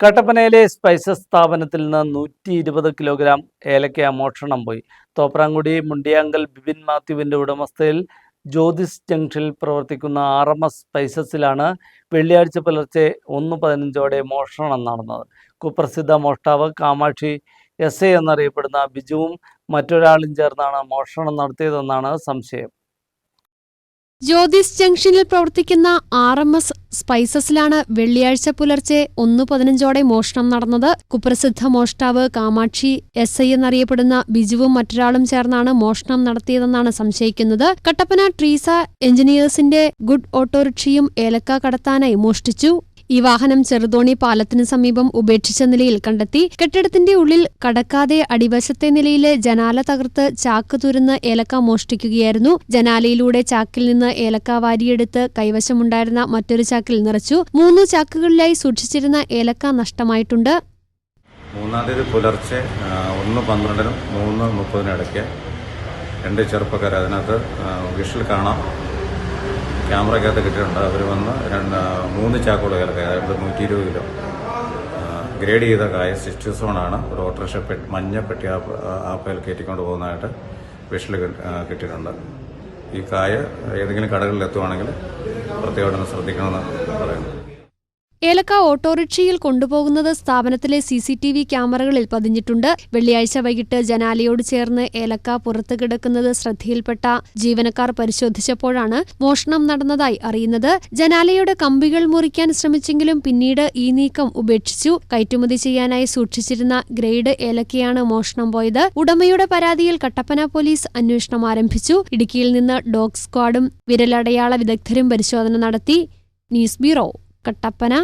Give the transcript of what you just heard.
കട്ടപ്പനയിലെ spices സ്ഥാപനത്തിൽ നിന്ന് നൂറ്റി ഇരുപത് കിലോഗ്രാം ഏലക്ക മോഷണം പോയി. തോപ്രാങ്കുടി മുണ്ടിയാങ്കൽ ബിബിൻ മാത്യുവിന്റെ ഉടമസ്ഥയിൽ ജ്യോതിസ് ജംഗ്ഷനിൽ പ്രവർത്തിക്കുന്ന ആർ എം എസ് സ്പൈസസിലാണ് വെള്ളിയാഴ്ച പുലർച്ചെ ഒന്ന് പതിനഞ്ചോടെ മോഷണം നടന്നത്. കുപ്രസിദ്ധ മോഷ്ടാവ് കാമാക്ഷി എസ് എ എന്നറിയപ്പെടുന്ന ബിജുവും മറ്റൊരാളും ചേർന്നാണ് മോഷണം നടത്തിയതെന്നാണ് സംശയം. ജ്യോതിസ് ജംഗ്ഷനിൽ പ്രവർത്തിക്കുന്ന ആർ എം എസ് സ്പൈസസിലാണ് വെള്ളിയാഴ്ച പുലർച്ചെ ഒന്ന് പതിനഞ്ചോടെ മോഷണം നടന്നത്. കുപ്രസിദ്ധ മോഷ്ടാവ് കാമാക്ഷി എസ് ഐ എന്നറിയപ്പെടുന്ന ബിജുവും മറ്റൊരാളും ചേർന്നാണ് മോഷണം നടത്തിയതെന്നാണ് സംശയിക്കുന്നത്. കട്ടപ്പന ട്രീസ എഞ്ചിനീയേഴ്സിന്റെ ഗുഡ് ഓട്ടോറിക്ഷയും ഏലക്ക കടത്താനായി മോഷ്ടിച്ചു. ഈ വാഹനം ചെറുതോണി പാലത്തിന് സമീപം ഉപേക്ഷിച്ച നിലയിൽ കണ്ടെത്തി. കെട്ടിടത്തിന്റെ ഉള്ളിൽ കടക്കാതെ അടിവശത്തെ നിലയിലെ ജനാല തകർത്ത് ചാക്ക് തുരുന്ന് ഏലക്ക മോഷ്ടിക്കുകയായിരുന്നു. ജനാലയിലൂടെ ചാക്കിൽ നിന്ന് ഏലക്ക വാരിയെടുത്ത് കൈവശമുണ്ടായിരുന്ന മറ്റൊരു ചാക്കിൽ നിറച്ചു. മൂന്ന് ചാക്കുകളിലായി സൂക്ഷിച്ചിരുന്ന ഏലക്ക നഷ്ടമായിട്ടുണ്ട്. മൂന്നാം തീയതി പുലർച്ചെ ഒന്ന് പന്ത്രണ്ടിനും മൂന്ന് മുപ്പതിനും ഇടയ്ക്ക് രണ്ട് ചെറുപ്പക്കാർ അതിനകത്ത് വിഷിൽ കാണാം. ക്യാമറയ്ക്കകത്ത് കിട്ടിയിട്ടുണ്ട്. അവർ വന്ന് രണ്ട് മൂന്ന് ചാക്കുകൾ കിടക്കുക അതായത് നൂറ്റി ഇരുപത് കിലോ ഗ്രേഡ് ചെയ്ത കായ സിക്സ്റ്റി സോണാണ് ഒരു ഓട്ടോറിക്ഷ പെട്ടി മഞ്ഞ പെട്ടി ആപ്പ് ആപ്പയിൽ കയറ്റിക്കൊണ്ട് പോകുന്നതായിട്ട് വിഷൽ കിട്ടിയിട്ടുണ്ട്. ഈ കായ ഏതെങ്കിലും കടകളിൽ എത്തുവാണെങ്കിൽ പ്രത്യേകമായിട്ടൊന്ന് ശ്രദ്ധിക്കണമെന്ന് പറയുന്നു. ഏലക്ക ഓട്ടോറിക്ഷയിൽ കൊണ്ടുപോകുന്നത് സ്ഥാപനത്തിലെ സി സി ടി വി ക്യാമറകളിൽ പതിഞ്ഞിട്ടുണ്ട്. വെള്ളിയാഴ്ച വൈകിട്ട് ജനാലയോട് ചേർന്ന് ഏലക്ക പുറത്തു കിടക്കുന്നത് ശ്രദ്ധയിൽപ്പെട്ട ജീവനക്കാർ പരിശോധിച്ചപ്പോഴാണ് മോഷണം നടന്നതായി അറിയുന്നത്. ജനാലയുടെ കമ്പികൾ മുറിക്കാൻ ശ്രമിച്ചെങ്കിലും പിന്നീട് ഈ നീക്കം ഉപേക്ഷിച്ചു. കയറ്റുമതി ചെയ്യാനായി സൂക്ഷിച്ചിരുന്ന ഗ്രേഡ് ഏലക്കയാണ് മോഷണം പോയത്. ഉടമയുടെ പരാതിയിൽ കട്ടപ്പന പോലീസ് അന്വേഷണം ആരംഭിച്ചു. ഇടുക്കിയിൽ നിന്ന് ഡോഗ് സ്ക്വാഡും വിരലടയാള വിദഗ്ധരും പരിശോധന നടത്തി. News bureau Kattappana